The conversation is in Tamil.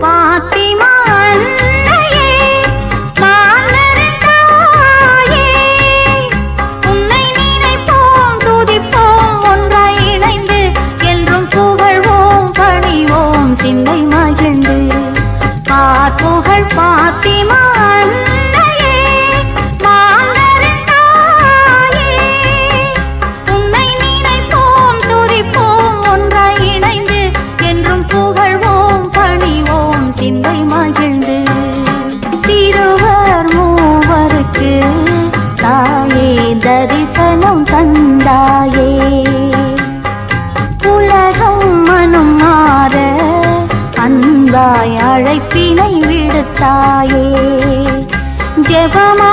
बात மகிழ்ந்து சிறுவர் மூவருக்கு தாயே தரிசனம் தந்தாயே. உலகம் மனம் மாற அன்பாய் அழைப்பினை விடுத்தாயே. ஜெபமா